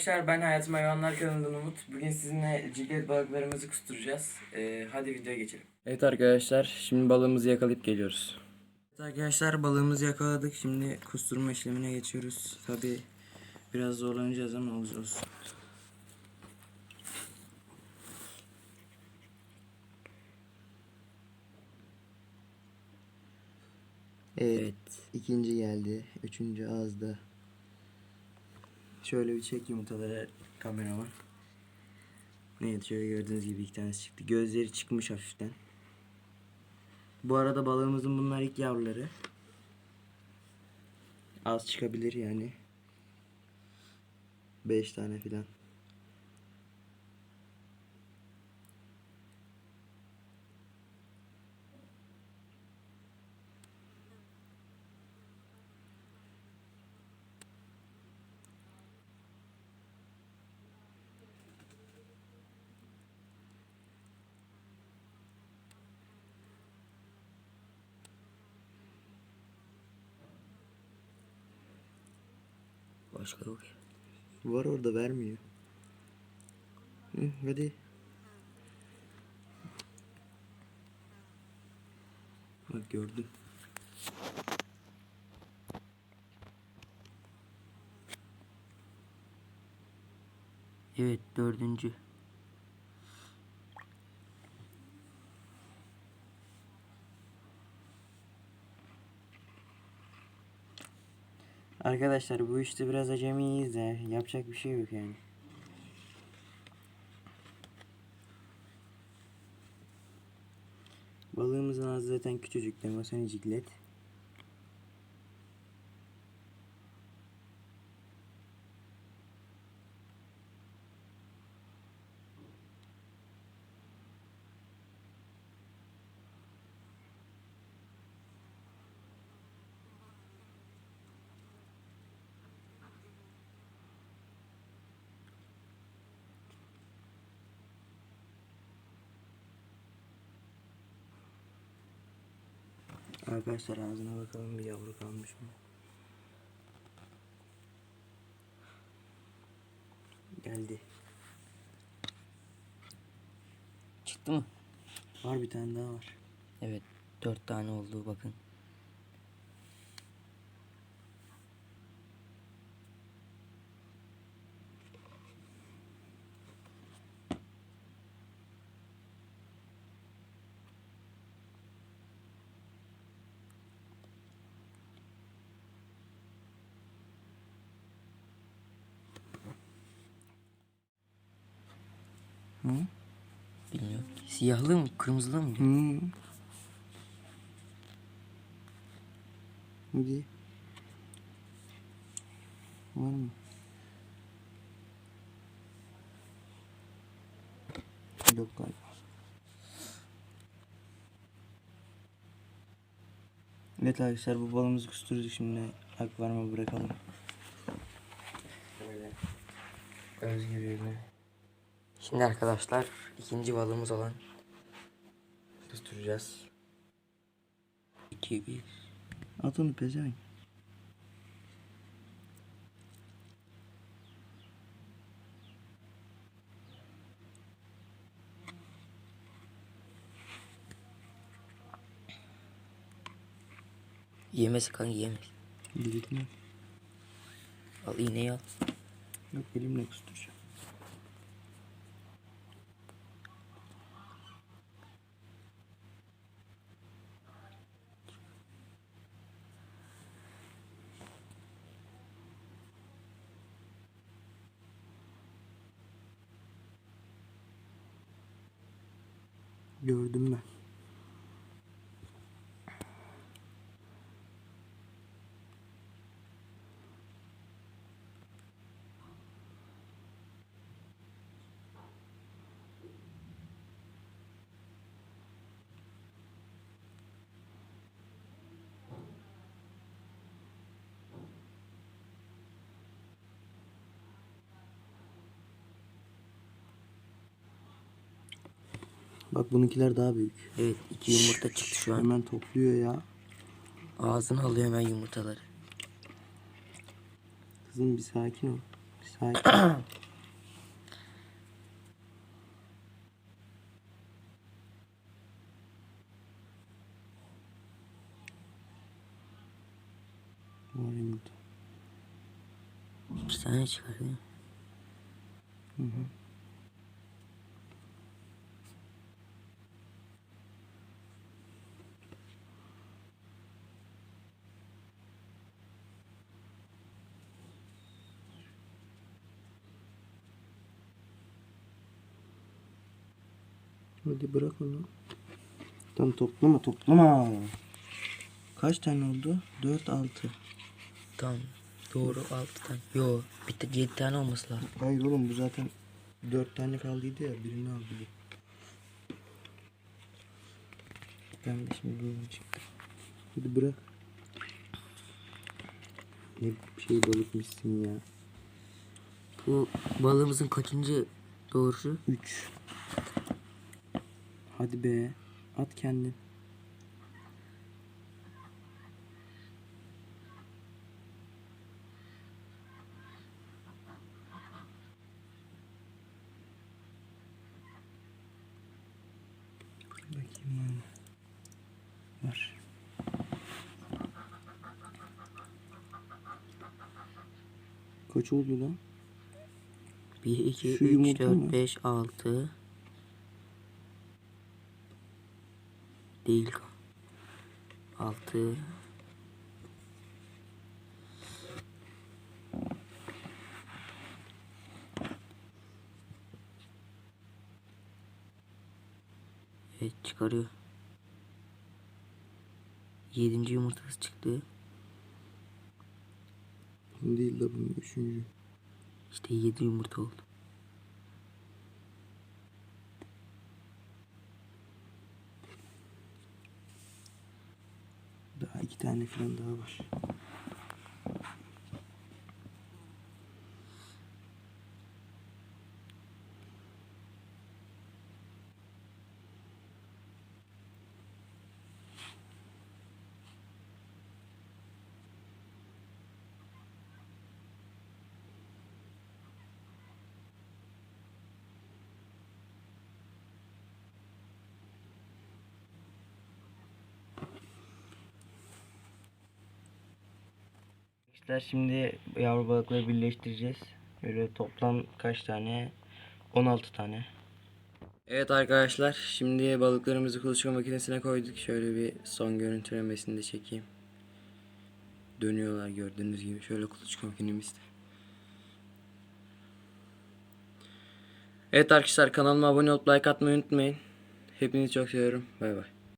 arkadaşlar ben Hayatım Hayvanlar kanalından Umut. Bugün sizinle ciklet balıklarımızı kusturacağız. Ee, hadi videoya geçelim. Evet arkadaşlar şimdi balığımızı yakalayıp geliyoruz. Evet arkadaşlar balığımızı yakaladık. Şimdi kusturma işlemine geçiyoruz. Tabi biraz zorlanacağız ama olsun. olsun. Evet. ikinci geldi. Üçüncü ağızda. Şöyle bir çek yumurtaları kamerama. Evet şöyle gördüğünüz gibi iki tanesi çıktı. Gözleri çıkmış hafiften. Bu arada balığımızın bunlar ilk yavruları. Az çıkabilir yani. Beş tane filan. Başka yok. Var orada vermiyor. Hı, hadi. Bak gördüm. Evet dördüncü. Arkadaşlar bu işte biraz acemiyiz de yapacak bir şey yok yani. Balığımızın ağzı zaten küçücük demasoni ciklet. Arkadaşlar ağzına bakalım bir yavru kalmış mı? Geldi. Çıktı mı? Var bir tane daha var. Evet. Dört tane oldu bakın. Hı? Bilmiyorum. Siyahlı mı? Kırmızılı mı? Hı. Hadi. Var mı? Yok galiba. Evet arkadaşlar bu balımızı kusturacak şimdi akvaryuma bırakalım. Böyle özgür yerine Şimdi arkadaşlar ikinci balığımız olan kusturacağız. 2 1 At onu pezevenk. Yemesi kanka yemez. Gitme. Al iğneyi al. Yok elimle kusturacağım. Gördüm ben. Bak bununkiler daha büyük. Evet iki yumurta çıktı şu an. Hemen topluyor ya. Ağzına alıyor hemen yumurtaları. Kızım bir sakin ol. Bir Sakin. Var yumurta. İki tane çıkardı. Hadi bırak onu. Tam toplama toplama. Kaç tane oldu? 4 6. Tamam. Doğru altı tane. Yo bitti yedi tane olması lazım. Hayır oğlum bu zaten 4 tane kaldıydı ya birini aldı. Ben de şimdi bunu çıktı. Hadi bırak. Ne şey balıkmışsın ya. Bu balığımızın kaçıncı doğrusu? 3. Hadi be. At kendin. Bakayım var. Kaç oldu lan? 1, 2, Şu 3, yumurta 4, mı? 5, 6. Değil. 6. Evet çıkarıyor. Yedinci yumurtası çıktı. Değil de bunun üçüncü. İşte yedi yumurta oldu. Daha iki tane falan daha var. Arkadaşlar şimdi yavru balıkları birleştireceğiz. Böyle toplam kaç tane? 16 tane. Evet arkadaşlar şimdi balıklarımızı kuluçka makinesine koyduk. Şöyle bir son görüntülemesini de çekeyim. Dönüyorlar gördüğünüz gibi. Şöyle kuluçka makinemizde. Evet arkadaşlar kanalıma abone olup like atmayı unutmayın. Hepinizi çok seviyorum. Bay bay.